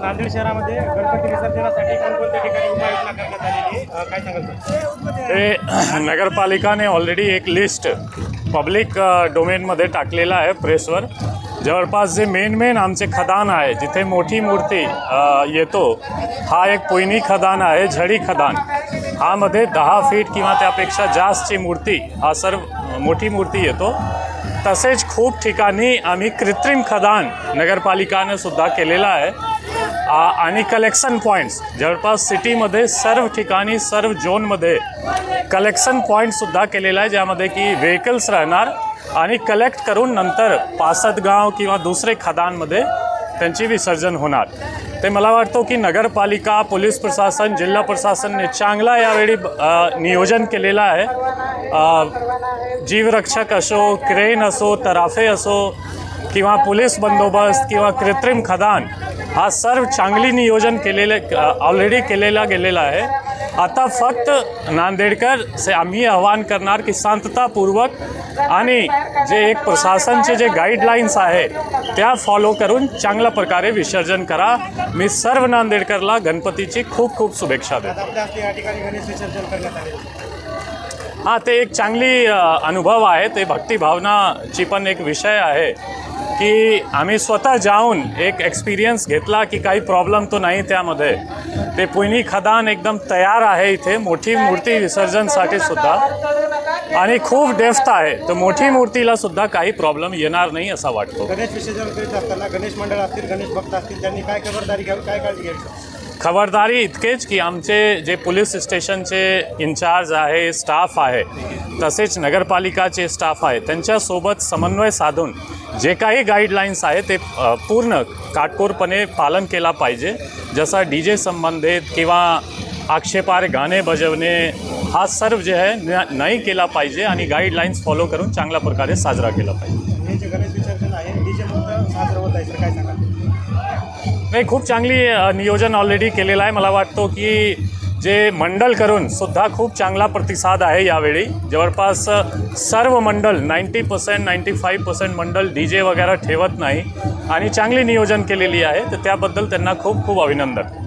नांदेड शहरामध्ये गणपती विसर्जनासाठी कोणकोणत्या ठिकाणी उपाययोजना करण्यात आलेली काय सांगाल हे नगरपालिकाने ऑलरेडी एक लिस्ट पब्लिक डोमेनमध्ये टाकलेला आहे प्रेसवर जवळपास जे मेन मेन आमचे खदान आहे जिथे मोठी मूर्ती येतो हा एक पोयनी खदान आहे झडी खदान. हामध्ये दहा फीट किंवा त्यापेक्षा जास्तची मूर्ती हा सर्व मोठी मूर्ती येतो. तसेच खूप ठिकाणी आम्ही कृत्रिम खदान नगरपालिकानं सुद्धा केलेलं आहे. आणि कलेक्शन पॉईंट्स जवळपास सिटीमध्ये सर्व ठिकाणी सर्व झोनमध्ये कलेक्शन पॉईंटसुद्धा केलेलं आहे ज्यामध्ये की व्हेकल्स राहणार. आणि कलेक्ट करून नंतर पासदगाव किंवा दुसरे खदानमध्ये त्यांची विसर्जन होणार. ते मला वाटतो की नगरपालिका पोलीस प्रशासन जिल्हा प्रशासनने चांगला यावेळी नियोजन केलेलं आहे. जीवरक्षक असो क्रेन असो तराफे असो किंवा पोलीस बंदोबस्त किंवा कृत्रिम खदान हा सर्व चांगली नियोजन केलेले ऑलरेडी केलेला गेलेला आहे. आता फक्त नांदेडकर से आम्ही आवाहन करणार की शांततापूर्वक आणि जे एक प्रशासनचे जे गाईडलाईन्स आहे त्या फॉलो करून चांगल्या प्रकारे विसर्जन करा. मी सर्व नांदेडकरला गणपतीची खूप खूप शुभेच्छा देतो. हां ते एक चांगली अनुभव आहे. ते भक्तिभावनाची पण एक विषय आहे की आम्ही स्वतः जाऊन एक एक्सपिरियन्स घेतला की काही प्रॉब्लेम तो नाही त्यामध्ये. ते पुणी खदान एकदम तयार आहे इथे. मोठी मूर्ती विसर्जनसाठी सुद्धा. आणि खूप डेफ्थ आहे. तर मोठी मूर्तीला सुद्धा काही प्रॉब्लेम येणार नाही असा वाटतो. गणेश विसर्जन करीत असताना गणेश मंडळ असतील गणेश भक्त असतील त्यांनी काय खबरदारी घ्यावी काय काळजी घ्यावी? खबरदारी इतकेच की आमचे जे पोलीस स्टेशनचे इन्चार्ज आहे स्टाफ आहे तसेच नगरपालिकाचे स्टाफ आहे त्यांच्यासोबत समन्वय साधून जे काही गाईडलाईन्स आहे ते पूर्ण काटकोरपणे पालन केला पाहिजे. जसा डी जे संबंधित किंवा आक्षेपार गाणे बजवणे हा सर्व जे आहे न- नाही केला पाहिजे आणि गाईडलाईन्स फॉलो करून चांगल्या प्रकारे साजरा केला पाहिजे. नाही खूप चांगली नियोजन ऑलरेडी केलेलं आहे. मला वाटतो की जे मंडल करून सुद्धा खूप चांगला प्रतिसाद आहे यावेळी. जवळपास सर्व मंडल ninety percent ninety five percent मंडल डी जे वगैरे ठेवत नाही. आणि चांगली नियोजन केलेली आहे. तर त्याबद्दल त्यांना खूप खूप अभिनंदन.